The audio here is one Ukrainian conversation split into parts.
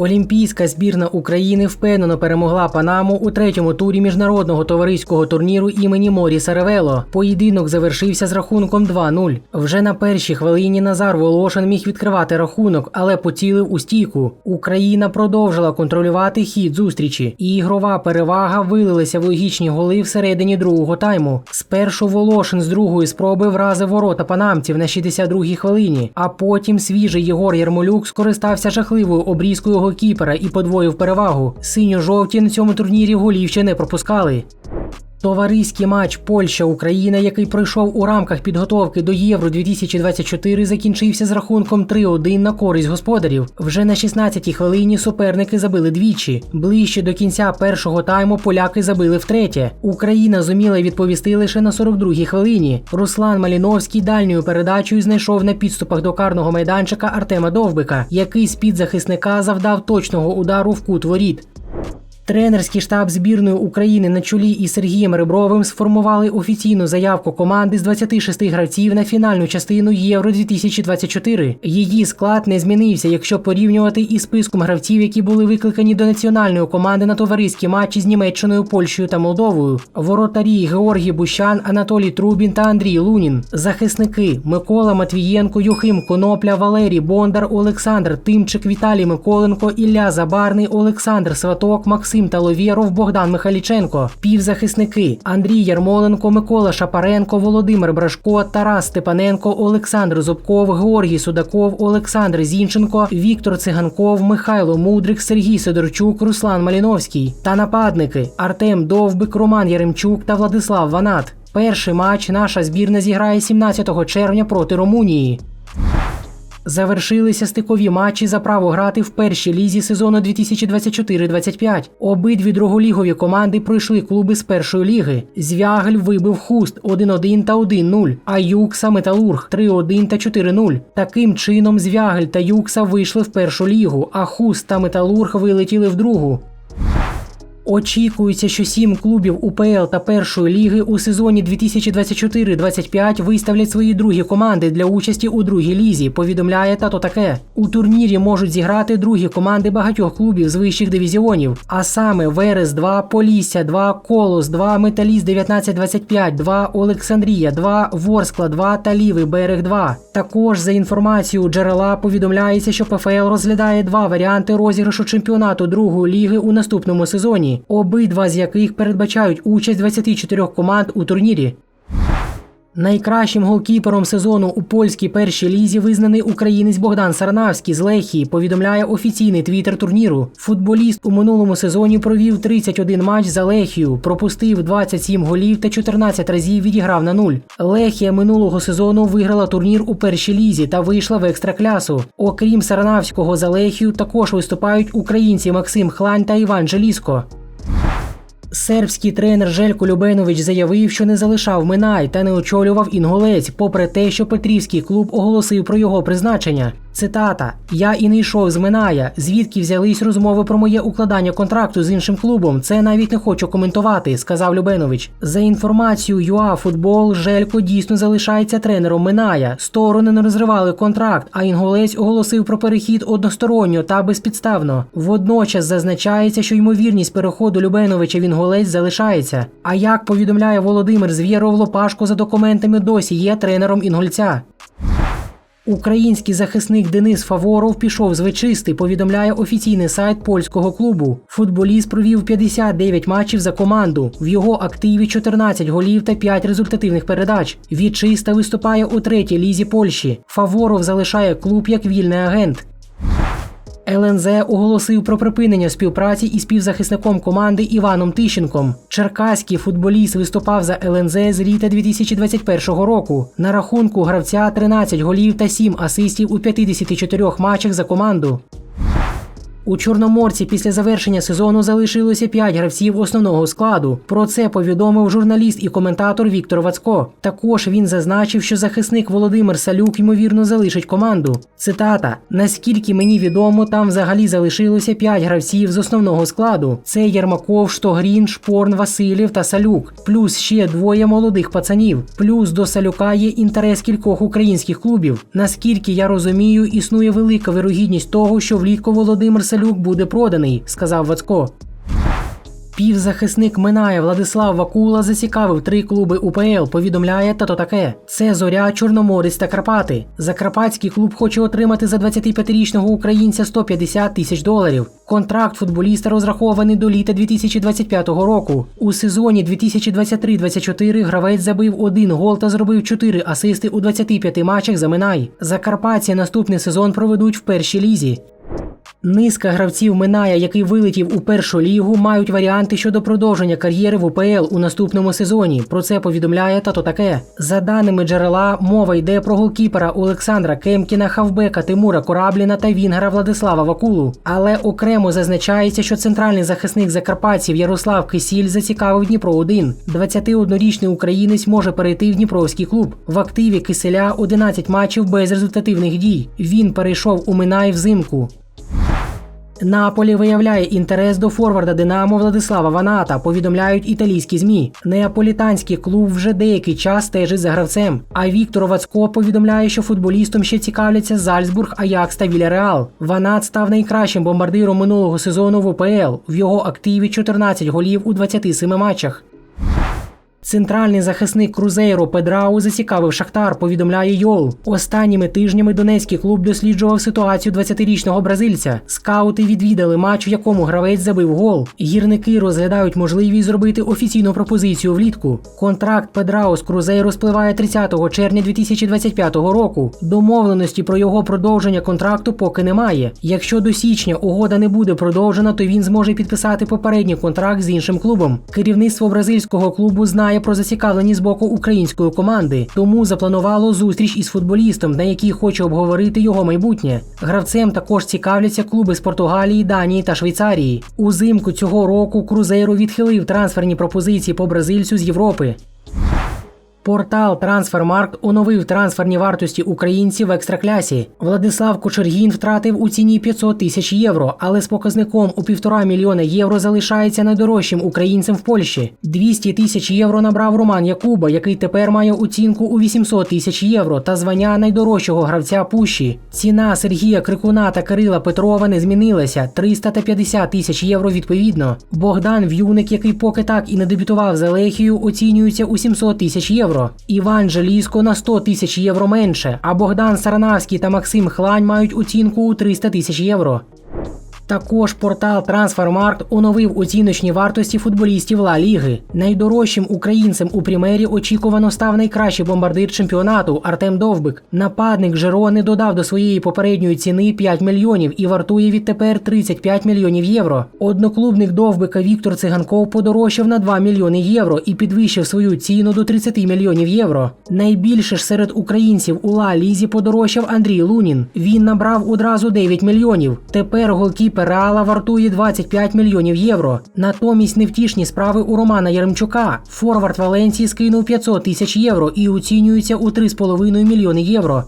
Олімпійська збірна України впевнено перемогла Панаму у третьому турі міжнародного товариського турніру імені Морі Саревело. Поєдинок завершився з рахунком 2-0. Вже на першій хвилині Назар Волошин міг відкривати рахунок, але поцілив у стійку. Україна продовжила контролювати хід зустрічі, і ігрова перевага вилилася в логічні голи всередині другого тайму. Спершу Волошин з другої спроби вразив ворота панамців на 62-й хвилині, а потім свіжий Єгор Ярмолюк скористався жахливою обрізкою голкіпера і подвоїв перевагу. Синьо-жовті на цьому турнірі голів ще не пропускали. Товариський матч Польща-Україна, який пройшов у рамках підготовки до Євро 2024, закінчився з рахунком 3-1 на користь господарів. Вже на 16-й хвилині суперники забили двічі. Ближче до кінця першого тайму поляки забили втретє. Україна зуміла відповісти лише на 42-й хвилині. Руслан Маліновський дальньою передачею знайшов на підступах до карного майданчика Артема Довбика, який з під захисника завдав точного удару в кут воріт. Тренерський штаб збірної України на чолі із Сергієм Ребровим сформували офіційну заявку команди з 26 гравців на фінальну частину Євро 2024. Її склад не змінився, якщо порівнювати із списком гравців, які були викликані до національної команди на товариські матчі з Німеччиною, Польщею та Молдовою. Воротарі Георгій Бущан, Анатолій Трубін та Андрій Лунін. Захисники Микола Матвієнко, Юхим Конопля, Валерій Бондар, Олександр Тимчик, Віталій Миколенко, Ілля Забарний, Олександр Сваток, Максим Таловєров, Богдан Михайліченко, півзахисники Андрій Ярмоленко, Микола Шапаренко, Володимир Брашко, Тарас Степаненко, Олександр Зубков, Георгій Судаков, Олександр Зінченко, Віктор Циганков, Михайло Мудрик, Сергій Сидорчук, Руслан Маліновський та нападники Артем Довбик, Роман Яремчук та Владислав Ванат. Перший матч наша збірна зіграє 17 червня проти Румунії. Завершилися стикові матчі за право грати в першій лізі сезону 2024-25. Обидві друголігові команди пройшли клуби з першої ліги. Звягель вибив хуст 1-1 та 1-0, а Юкса Металург 3-1 та 4-0. Таким чином, Звягель та Юкса вийшли в першу лігу, а хуст та Металург вилетіли в другу. Очікується, що сім клубів УПЛ та першої ліги у сезоні 2024-25 виставлять свої другі команди для участі у другій лізі. Повідомляє тато таке. У турнірі можуть зіграти другі команди багатьох клубів з вищих дивізіонів, а саме Верес 2, Полісся 2, Колос 2, Металіст 1925 2, Олександрія 2, Ворскла 2 та Лівий берег 2. Також за інформацією джерела повідомляється, що ПФЛ розглядає два варіанти розіграшу чемпіонату другої ліги у наступному сезоні обидва з яких передбачають участь 24 команд у турнірі. Найкращим голкіпером сезону у польській першій лізі визнаний українець Богдан Сарнавський з Лехії, повідомляє офіційний твіттер турніру. Футболіст у минулому сезоні провів 31 матч за Лехію, пропустив 27 голів та 14 разів відіграв на нуль. Лехія минулого сезону виграла турнір у першій лізі та вийшла в екстраклясу. Окрім Сарнавського за Лехію, також виступають українці Максим Хлань та Іван Желіско. Сербський тренер Желько Любенович заявив, що не залишав Минай та не очолював інголець, попри те, що Петрівський клуб оголосив про його призначення. Цитата: Я і не йшов з Миная. Звідки взялись розмови про моє укладання контракту з іншим клубом? Це навіть не хочу коментувати, сказав Любенович. За інформацією ЮА Футбол, Желько дійсно залишається тренером Миная. Сторони не розривали контракт, а інголець оголосив про перехід односторонньо та безпідставно. Водночас зазначається, що ймовірність переходу Любеновича в інголець залишається. А як повідомляє Володимир Звєров, Лопашко за документами досі є тренером інгольця. Український захисник Денис Фаворов пішов з вичисти, повідомляє офіційний сайт польського клубу. Футболіст провів 59 матчів за команду. В його активі 14 голів та 5 результативних передач. Вічиста виступає у третій лізі Польщі. Фаворов залишає клуб як вільний агент. ЛНЗ оголосив про припинення співпраці із півзахисником команди Іваном Тищенком. Черкаський футболіст виступав за ЛНЗ з літа 2021 року. На рахунку гравця 13 голів та 7 асистів у 54 матчах за команду. У Чорноморці після завершення сезону залишилося 5 гравців основного складу. Про це повідомив журналіст і коментатор Віктор Вацко. Також він зазначив, що захисник Володимир Салюк ймовірно залишить команду. Цитата: наскільки мені відомо, там взагалі залишилося 5 гравців з основного складу: це Єрмаков, Штогрін, Шпорн, Васильєв та Салюк, плюс ще двоє молодих пацанів. Плюс до Салюка є інтерес кількох українських клубів. Наскільки я розумію, існує велика вирогідність того, що влітку Володимир Салюк Василюк буде проданий, сказав Вацко. Півзахисник Минає Владислав Вакула зацікавив три клуби УПЛ. Повідомляє тато таке: це Зоря, Чорноморець та Карпати. Закарпатський клуб хоче отримати за 25-річного українця 150 тисяч доларів. Контракт футболіста розрахований до літа 2025 року. У сезоні 2023-24 гравець забив один гол та зробив 4 асисти у 25 матчах за Минай. Закарпатці наступний сезон проведуть в першій лізі. Низка гравців Миная, який вилетів у першу лігу, мають варіанти щодо продовження кар'єри в УПЛ у наступному сезоні. Про це повідомляє тато таке. За даними джерела, мова йде про голкіпера Олександра Кемкіна, хавбека Тимура Корабліна та Вінгера Владислава Вакулу. Але окремо зазначається, що центральний захисник закарпатців Ярослав Кисіль зацікавив Дніпро 1 21-річний українець може перейти в Дніпровський клуб. В активі Киселя 11 матчів без результативних дій. Він перейшов у Минай взимку. Наполі виявляє інтерес до форварда Динамо Владислава Ваната, повідомляють італійські змі. Неаполітанський клуб вже деякий час стежить за гравцем. А Віктор Вацко повідомляє, що футболістом ще цікавляться Зальцбург, Аякс та Вільяреал. Ванат став найкращим бомбардиром минулого сезону в УПЛ. В його активі 14 голів у 27 матчах. Центральний захисник Крузейро Педрау зацікавив Шахтар, повідомляє Йол. Останніми тижнями донецький клуб досліджував ситуацію 20-річного бразильця. Скаути відвідали матч, в якому гравець забив гол. Гірники розглядають можливість зробити офіційну пропозицію влітку. Контракт Педрау з Крузейро спливає 30 червня 2025 року. Домовленості про його продовження контракту поки немає. Якщо до січня угода не буде продовжена, то він зможе підписати попередній контракт з іншим клубом. Керівництво бразильського клубу знає про зацікавлені з боку української команди, тому запланувало зустріч із футболістом, на якій хоче обговорити його майбутнє. Гравцем також цікавляться клуби з Португалії, Данії та Швейцарії. Узимку цього року Крузейру відхилив трансферні пропозиції по бразильцю з Європи. Портал Трансфермаркт оновив трансферні вартості українців в екстраклясі. Владислав Кочергін втратив у ціні 500 тисяч євро, але з показником у півтора мільйона євро залишається найдорожчим українцем в Польщі. 200 тисяч євро набрав Роман Якуба, який тепер має оцінку у 800 тисяч євро та звання найдорожчого гравця Пущі. Ціна Сергія Крикуна та Кирила Петрова не змінилася 300 та 50 тисяч євро відповідно. Богдан В'юник, який поки так і не дебютував за Лехію, оцінюється у 700 тисяч євро. Іван Желізко на 100 тисяч євро менше, а Богдан Саранавський та Максим Хлань мають оцінку у 300 тисяч євро. Також портал Трансфермаркт оновив оціночні вартості футболістів Ла Ліги. Найдорожчим українцем у Прімері очікувано став найкращий бомбардир чемпіонату Артем Довбик. Нападник Жерони додав до своєї попередньої ціни 5 мільйонів і вартує відтепер 35 мільйонів євро. Одноклубник Довбика Віктор Циганков подорожчав на 2 мільйони євро і підвищив свою ціну до 30 мільйонів євро. Найбільше ж серед українців у Ла Лізі подорожчав Андрій Лунін. Він набрав одразу 9 мільйонів. Тепер голкіпер Реала вартує 25 мільйонів євро. Натомість невтішні справи у Романа Яремчука. Форвард Валенції скинув 500 тисяч євро і оцінюється у 3,5 мільйони євро.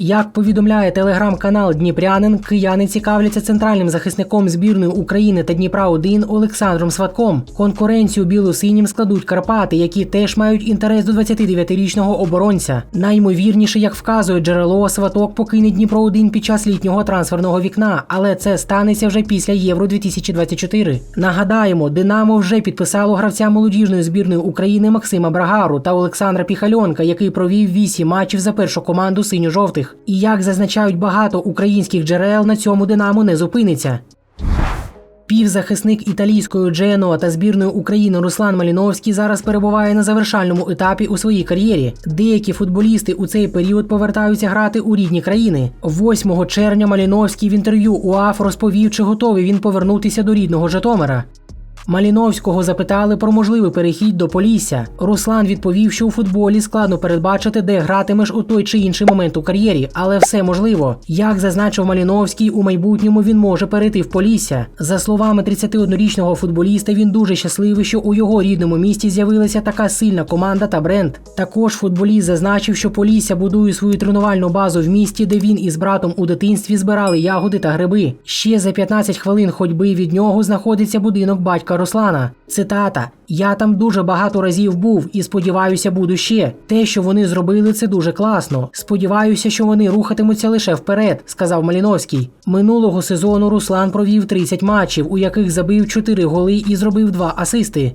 Як повідомляє телеграм-канал Дніпрянин, кияни цікавляться центральним захисником збірної України та Дніпра 1 Олександром Сватком. Конкуренцію біло-синім складуть Карпати, які теж мають інтерес до 29-річного оборонця. Наймовірніше, як вказує джерело, Сваток покине Дніпро 1 під час літнього трансферного вікна, але це станеться вже після Євро 2024. Нагадаємо, Динамо вже підписало гравця молодіжної збірної України Максима Брагару та Олександра Піхальонка, який провів 8 матчів за першу команду синьо-жовтих. І як зазначають багато українських джерел, на цьому Динамо не зупиниться. Півзахисник італійської Дженоа та збірної України Руслан Маліновський зараз перебуває на завершальному етапі у своїй кар'єрі. Деякі футболісти у цей період повертаються грати у рідні країни. 8 червня Маліновський в інтерв'ю УАФ розповів, чи готовий він повернутися до рідного Житомира. Маліновського запитали про можливий перехід до Полісся. Руслан відповів, що у футболі складно передбачити, де гратимеш у той чи інший момент у кар'єрі, але все можливо. Як зазначив Маліновський, у майбутньому він може перейти в Полісся. За словами 31-річного футболіста, він дуже щасливий, що у його рідному місті з'явилася така сильна команда та бренд. Також футболіст зазначив, що Полісся будує свою тренувальну базу в місті, де він із братом у дитинстві збирали ягоди та гриби. Ще за 15 хвилин ходьби від нього знаходиться будинок батька Руслана. Цитата: Я там дуже багато разів був і сподіваюся, буду ще. Те, що вони зробили, це дуже класно. Сподіваюся, що вони рухатимуться лише вперед, сказав Маліновський. Минулого сезону Руслан провів 30 матчів, у яких забив 4 голи і зробив 2 асисти.